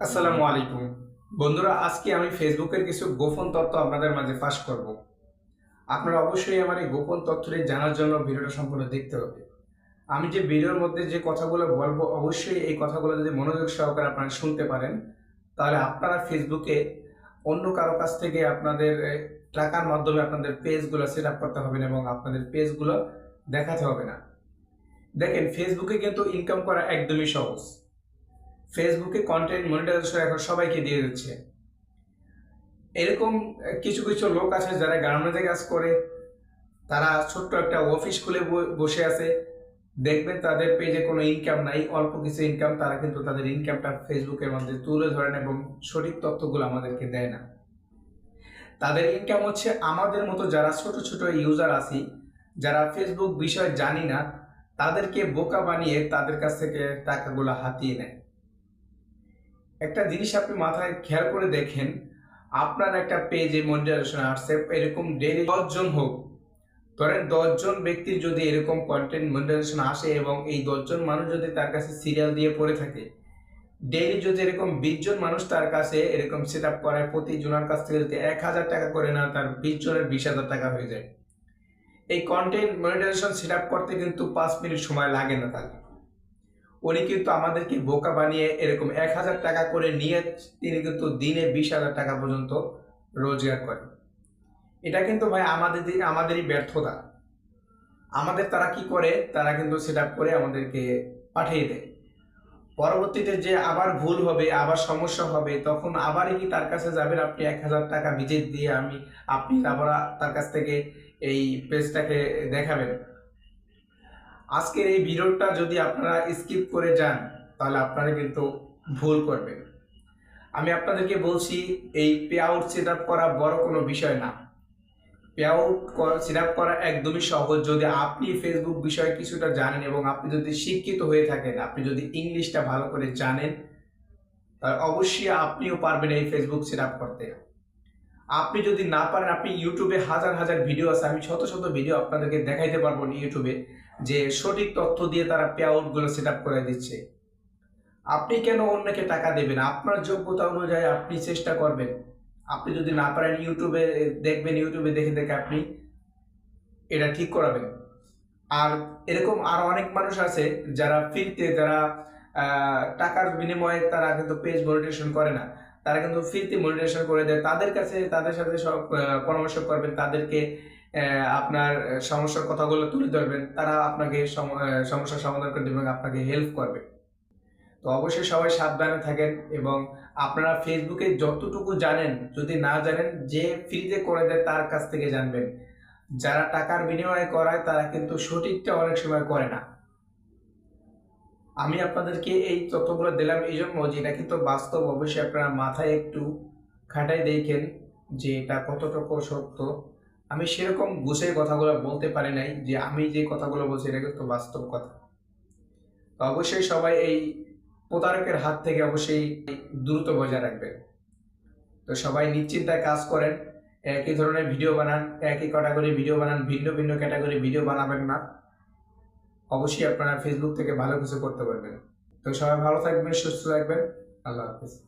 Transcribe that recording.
আসসালামু আলাইকুম। বন্ধুরা, আজকে আমি ফেসবুকের কিছু গোপন তথ্য আপনাদের মাঝে ফাঁস করব। আপনারা অবশ্যই আমার এই গোপন তথ্যটি জানার জন্য ভিডিওটা সম্পূর্ণ দেখতে হবে। আমি যে ভিডিওর মধ্যে যে কথাগুলো বলব, অবশ্যই এই কথাগুলো যদি মনোযোগ সহকারে আপনারা শুনতে পারেন, তাহলে আপনারা ফেসবুকে অন্য কারও কাছ থেকে আপনাদের টাকার মাধ্যমে আপনাদের পেজগুলো সেট আপ করতে হবে না এবং আপনাদের পেজগুলো দেখাতে হবে না। দেখেন, ফেসবুকে কিন্তু ইনকাম করা একদমই সহজ। ফেসবুকে কন্টেন্ট মনিটাইজেশন এখন সবাইকে দিয়ে দিচ্ছে। এরকম কিছু কিছু লোক আছে যারা গার্মেন্টে কাজ করে। তারা ছোট্ট একটা অফিস খুলে বসে আছে। দেখবেন তাদের পেজে কোনো ইনকাম নাই, অল্প কিছু ইনকাম তারা কিন্তু তাদের ইনকামটা ফেসবুকের মধ্যে তুলে ধরেন এবং সঠিক তথ্যগুলো আমাদেরকে দেয় না। তাদের ইনকাম হচ্ছে আমাদের মতো যারা ছোট ছোট ইউজার আছি, যারা ফেসবুক বিষয় জানি না, তাদেরকে বোকা বানিয়ে তাদের কাছ থেকে টাকাগুলো হাতিয়ে নেয়। একটা জিনিস আপনি মাথায় খেয়াল করে দেখেন, আপনার একটা পেজে মনিটাইজেশন আসছে, এরকম ডেলি দশজন হোক, ধরেন দশজন ব্যক্তির যদি এরকম কন্টেন্ট মনিটাইজেশন আসে এবং এই দশজন মানুষ যদি তার কাছে সিরিয়াল দিয়ে পড়ে থাকে ডেইলি যদি এরকম বিশ জন মানুষ তার কাছে এরকম সেট আপ করায় প্রতি জনের কাছ থেকে যদি এক হাজার টাকা করে না তার বিশ জনের বিশ হাজার টাকা হয়ে যায়। এই কন্টেন্ট মনিটাইজেশন সেট আপ করতে কিন্তু পাঁচ মিনিট সময় লাগে না তার উনি কিন্তু আমাদেরকে বোকা বানিয়ে এরকম এক হাজার টাকা করে নিয়ে তিনি কিন্তু দিনে বিশ হাজার টাকা পর্যন্ত রোজগার করেন। এটা কিন্তু ভাই আমাদের আমাদেরই ব্যর্থতা। আমাদের তারা কি করে? তারা কিন্তু সেট করে আমাদেরকে পাঠিয়ে দেয়। পরবর্তীতে যে আবার ভুল হবে, আবার সমস্যা হবে, তখন আবারই কি তার কাছে যাবেন আপনি এক হাজার টাকা ভিজিট দিয়ে আমি, আপনি আবার তার কাছ থেকে এই পেজটাকে দেখাবেন। আজকের এই ভিডিওটা যদি আপনারা স্কিপ করে যান, তাহলে আপনারা কিন্তু ভুল করবেন। আমি আপনাদেরকে বলছি, এই পে আউট সেট করা বড় কোনো বিষয় না। পে আউট সেট আপ করা একদমই সহজ। যদি আপনি ফেসবুক বিষয়ে কিছুটা জানেন এবং আপনি যদি শিক্ষিত হয়ে থাকেন, আপনি যদি ইংলিশটা ভালো করে জানেন, তাহলে অবশ্যই আপনিও পারবেন এই ফেসবুক সেট করতে। আপনি যদি না পারেন, আপনি ইউটিউবে হাজার হাজার ভিডিও আছে, আমি শত শত ভিডিও আপনাদেরকে দেখাইতে পারব না ইউটিউবে, যে সঠিক তথ্য দিয়ে তারা পে সেট আপ করে দিচ্ছে। আপনি কেন অন্যকে টাকা দেবেন? আপনার যোগ্যতা অনুযায়ী আপনি চেষ্টা করবেন। আপনি যদি না পারেন, ইউটিউবে দেখবেন, ইউটিউবে দেখে দেখে আপনি এটা ঠিক করাবেন। আর এরকম আরও অনেক মানুষ আছে, যারা ফ্রিতে যারা টাকার বিনিময়ে তারা কিন্তু পেজ মনিটেশন করে না। তারা কিন্তু ফ্রিতে মনিটেশন করে দেয়। তাদের কাছে, তাদের সাথে সব পরামর্শ করবেন, তাদেরকে আপনার সমস্যার কথাগুলো তুলে ধরবেন। তারা আপনাকে সম- সমস্যার সমাধান করে দেবেন আপনাকে হেল্প করবে। তো অবশ্যই সবাই সাবধানে থাকেন এবং আপনারা ফেসবুকে যতটুকু জানেন, যদি না জানেন, যে ফ্রিতে করে দেয় তার কাছ থেকে জানবেন। যারা টাকার বিনিময়ে করায়, তারা কিন্তু সঠিকটা অনেক সময় করে না। আমি আপনাদেরকে এই তথ্যগুলো দিলাম এই জন্য যে এটা কিন্তু বাস্তব অবশ্যই আপনারা মাথায় একটু খাটাই দেখেন যে এটা কতটুকু সত্য। আমি সেরকম গুছিয়ে কথাগুলো বলতে পারি নাই যে আমি যে কথাগুলো বলছি এটা কিন্তু বাস্তব কথা। তো অবশ্যই সবাই এই প্রতারকের হাত থেকে অবশ্যই দ্রুত বজায় রাখবেন। তো সবাই নিশ্চিন্তায় কাজ করেন, একই ধরনের ভিডিও বানান, একই ক্যাটাগরি ভিডিও বানান, ভিন্ন ভিন্ন ক্যাটাগরি ভিডিও বানাবেন না। অবশ্যই আপনারা ফেসবুক থেকে ভালো কিছু করতে পারবেন। তো সবাই ভালো থাকবেন, সুস্থ থাকবেন। আল্লাহ হাফিজ।